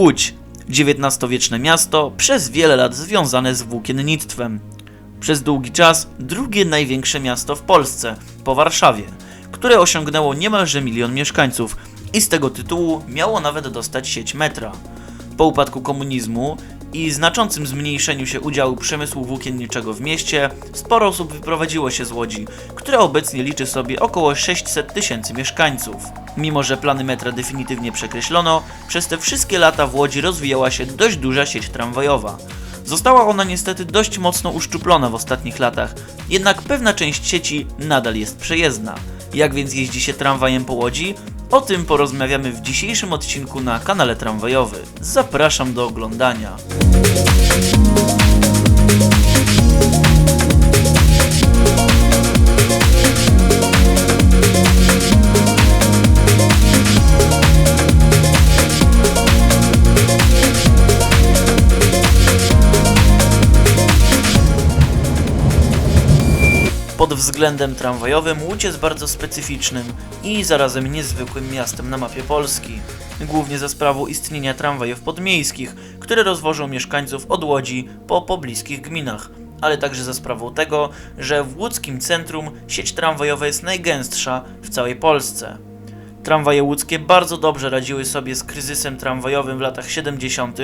Łódź, XIX-wieczne miasto, przez wiele lat związane z włókiennictwem. Przez długi czas drugie największe miasto w Polsce, po Warszawie, które osiągnęło niemalże milion mieszkańców i z tego tytułu miało nawet dostać sieć metra. Po upadku komunizmu i znaczącym zmniejszeniu się udziału przemysłu włókienniczego w mieście, sporo osób wyprowadziło się z Łodzi, która obecnie liczy sobie około 600 tysięcy mieszkańców. Mimo, że plany metra definitywnie przekreślono, przez te wszystkie lata w Łodzi rozwijała się dość duża sieć tramwajowa. Została ona niestety dość mocno uszczuplona w ostatnich latach, jednak pewna część sieci nadal jest przejezdna. Jak więc jeździ się tramwajem po Łodzi? O tym porozmawiamy w dzisiejszym odcinku na kanale tramwajowy. Zapraszam do oglądania. Względem tramwajowym Łódź jest bardzo specyficznym i zarazem niezwykłym miastem na mapie Polski. Głównie za sprawą istnienia tramwajów podmiejskich, które rozwożą mieszkańców od Łodzi po pobliskich gminach, ale także za sprawą tego, że w łódzkim centrum sieć tramwajowa jest najgęstsza w całej Polsce. Tramwaje łódzkie bardzo dobrze radziły sobie z kryzysem tramwajowym w latach 70.,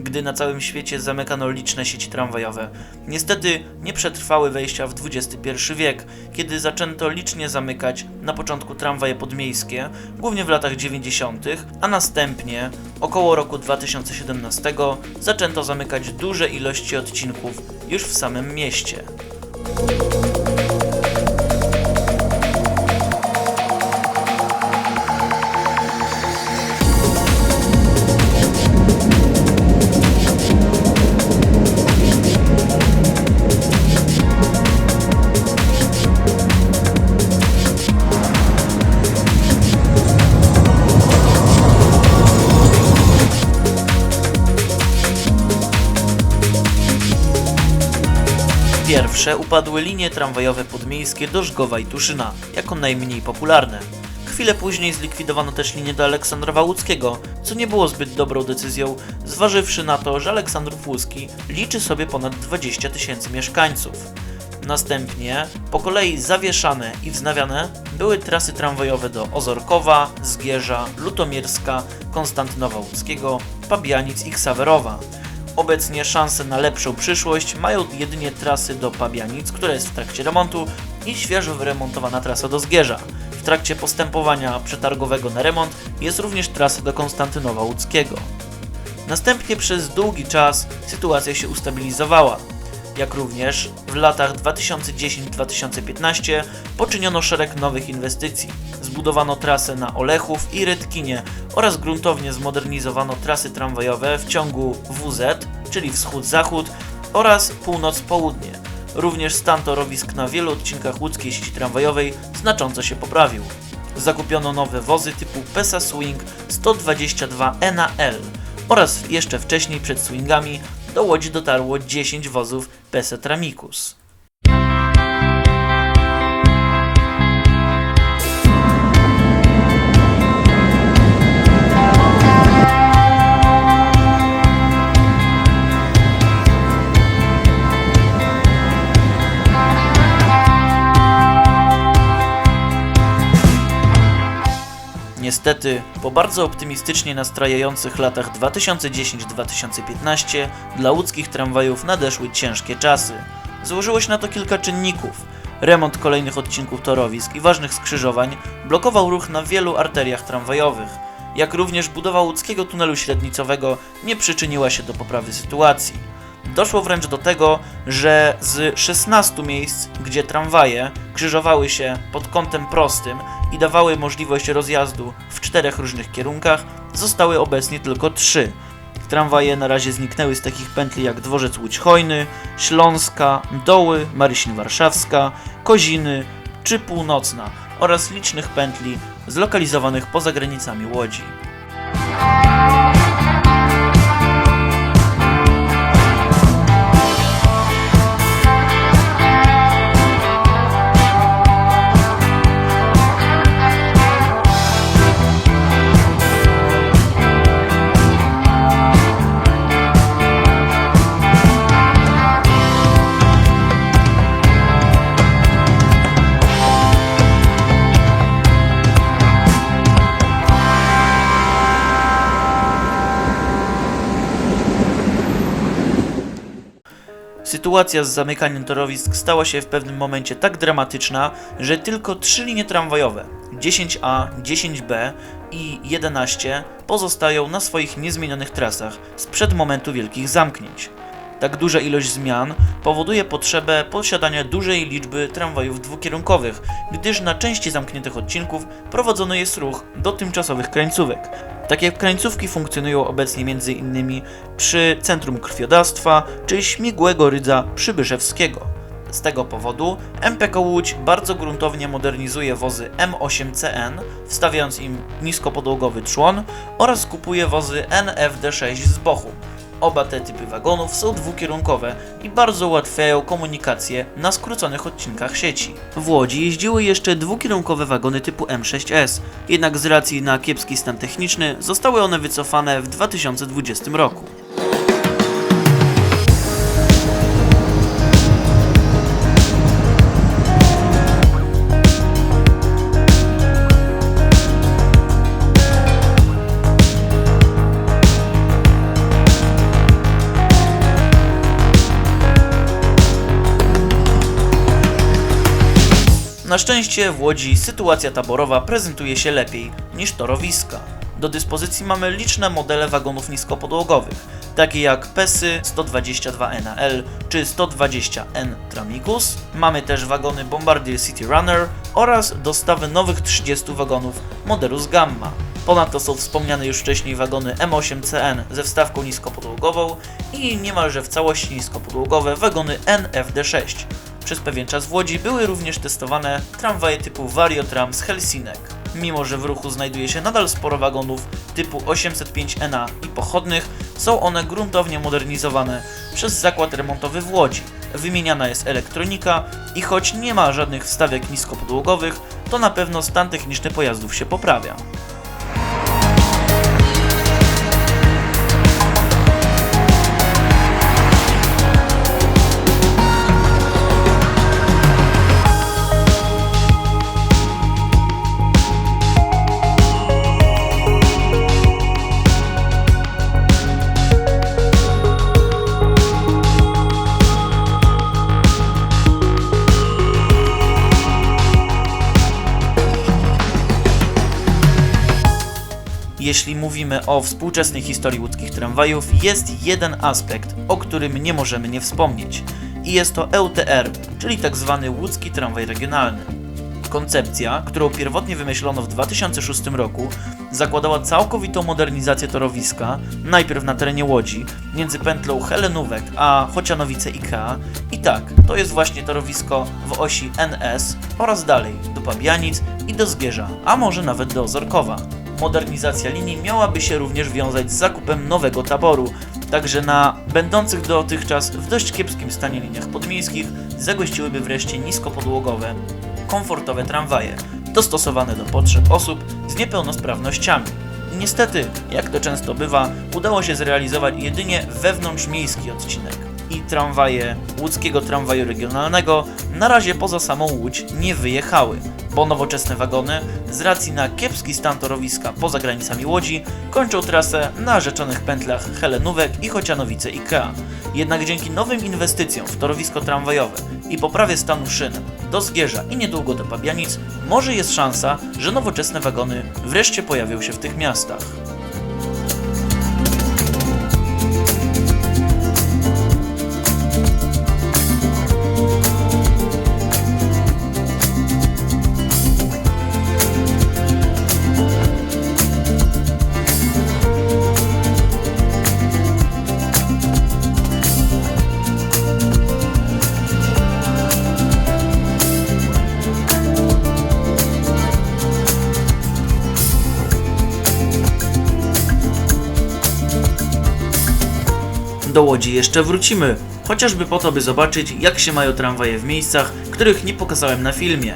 gdy na całym świecie zamykano liczne sieci tramwajowe. Niestety nie przetrwały wejścia w XXI wiek, kiedy zaczęto licznie zamykać na początku tramwaje podmiejskie, głównie w latach 90., a następnie około roku 2017 zaczęto zamykać duże ilości odcinków już w samym mieście. Pierwsze upadły linie tramwajowe podmiejskie do Żgowa i Tuszyna, jako najmniej popularne. Chwilę później zlikwidowano też linię do Aleksandrowa Łódzkiego, co nie było zbyt dobrą decyzją, zważywszy na to, że Aleksandrów Łódzki liczy sobie ponad 20 tysięcy mieszkańców. Następnie po kolei zawieszane i wznawiane były trasy tramwajowe do Ozorkowa, Zgierza, Lutomierska, Konstantynowa Łódzkiego, Pabianic i Ksawerowa. Obecnie szanse na lepszą przyszłość mają jedynie trasy do Pabianic, która jest w trakcie remontu i świeżo wyremontowana trasa do Zgierza. W trakcie postępowania przetargowego na remont jest również trasa do Konstantynowa Łódzkiego. Następnie przez długi czas sytuacja się ustabilizowała. Jak również w latach 2010-2015 poczyniono szereg nowych inwestycji. Zbudowano trasę na Olechów i Rytkinie oraz gruntownie zmodernizowano trasy tramwajowe w ciągu WZ, czyli wschód-zachód oraz północ-południe. Również stan torowisk na wielu odcinkach łódzkiej sieci tramwajowej znacząco się poprawił. Zakupiono nowe wozy typu PESA Swing 122 NAL oraz jeszcze wcześniej przed swingami do Łodzi dotarło 10 wozów PESA Niestety, po bardzo optymistycznie nastrajających latach 2010-2015 dla łódzkich tramwajów nadeszły ciężkie czasy. Złożyło się na to kilka czynników. Remont kolejnych odcinków torowisk i ważnych skrzyżowań blokował ruch na wielu arteriach tramwajowych, jak również budowa łódzkiego tunelu średnicowego nie przyczyniła się do poprawy sytuacji. Doszło wręcz do tego, że z 16 miejsc, gdzie tramwaje krzyżowały się pod kątem prostym i dawały możliwość rozjazdu w czterech różnych kierunkach, zostały obecnie tylko trzy. Tramwaje na razie zniknęły z takich pętli jak Dworzec Łódź Hojny, Śląska, Doły, Marysin Warszawska, Koziny czy Północna oraz licznych pętli zlokalizowanych poza granicami Łodzi. Sytuacja z zamykaniem torowisk stała się w pewnym momencie tak dramatyczna, że tylko trzy linie tramwajowe 10A, 10B i 11 pozostają na swoich niezmienionych trasach sprzed momentu wielkich zamknięć. Tak duża ilość zmian powoduje potrzebę posiadania dużej liczby tramwajów dwukierunkowych, gdyż na części zamkniętych odcinków prowadzony jest ruch do tymczasowych krańcówek. Takie krańcówki funkcjonują obecnie m.in. przy Centrum Krwiodawstwa czy Śmigłego Rydza Przybyszewskiego. Z tego powodu MPK Łódź bardzo gruntownie modernizuje wozy M8CN, wstawiając im niskopodłogowy trzon oraz kupuje wozy NFD6 z Bochum. Oba te typy wagonów są dwukierunkowe i bardzo ułatwiają komunikację na skróconych odcinkach sieci. W Łodzi jeździły jeszcze dwukierunkowe wagony typu M6S, jednak z racji na kiepski stan techniczny zostały one wycofane w 2020 roku. Na szczęście w Łodzi sytuacja taborowa prezentuje się lepiej niż torowiska. Do dyspozycji mamy liczne modele wagonów niskopodłogowych, takie jak PESY 122NAL czy 120N Tramicus. Mamy też wagony Bombardier City Runner oraz dostawy nowych 30 wagonów Modelus Gamma. Ponadto są wspomniane już wcześniej wagony M8CN ze wstawką niskopodłogową i niemalże w całości niskopodłogowe wagony NFD6. Przez pewien czas w Łodzi były również testowane tramwaje typu Variotram z Helsinek. Mimo, że w ruchu znajduje się nadal sporo wagonów typu 805NA i pochodnych, są one gruntownie modernizowane przez zakład remontowy w Łodzi. Wymieniana jest elektronika i choć nie ma żadnych wstawek niskopodłogowych, to na pewno stan techniczny pojazdów się poprawia. Jeśli mówimy o współczesnej historii łódzkich tramwajów, jest jeden aspekt, o którym nie możemy nie wspomnieć. I jest to EUTR, czyli tak zwany łódzki tramwaj regionalny. Koncepcja, którą pierwotnie wymyślono w 2006 roku, zakładała całkowitą modernizację torowiska, najpierw na terenie Łodzi, między pętlą Helenówek a Chocianowice IKEA. I tak, to jest właśnie torowisko w osi NS oraz dalej do Pabianic i do Zgierza, a może nawet do Ozorkowa. Modernizacja linii miałaby się również wiązać z zakupem nowego taboru, także na będących dotychczas w dość kiepskim stanie liniach podmiejskich zagościłyby wreszcie niskopodłogowe, komfortowe tramwaje, dostosowane do potrzeb osób z niepełnosprawnościami. Niestety, jak to często bywa, udało się zrealizować jedynie wewnątrzmiejski odcinek. I tramwaje łódzkiego tramwaju regionalnego na razie poza samą Łódź nie wyjechały, bo nowoczesne wagony z racji na kiepski stan torowiska poza granicami Łodzi kończą trasę na rzeczonych pętlach Helenówek i Chocianowice IKEA. Jednak dzięki nowym inwestycjom w torowisko tramwajowe i poprawie stanu szyn do Zgierza i niedługo do Pabianic, może jest szansa, że nowoczesne wagony wreszcie pojawią się w tych miastach. Do Łodzi jeszcze wrócimy, chociażby po to, by zobaczyć, jak się mają tramwaje w miejscach, których nie pokazałem na filmie.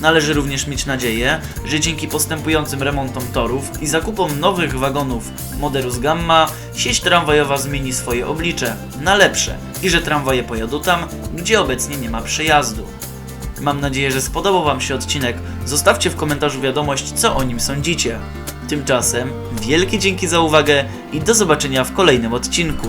Należy również mieć nadzieję, że dzięki postępującym remontom torów i zakupom nowych wagonów Modelus Gamma, sieć tramwajowa zmieni swoje oblicze na lepsze i że tramwaje pojadą tam, gdzie obecnie nie ma przejazdu. Mam nadzieję, że spodobał Wam się odcinek. Zostawcie w komentarzu wiadomość, co o nim sądzicie. Tymczasem wielkie dzięki za uwagę i do zobaczenia w kolejnym odcinku.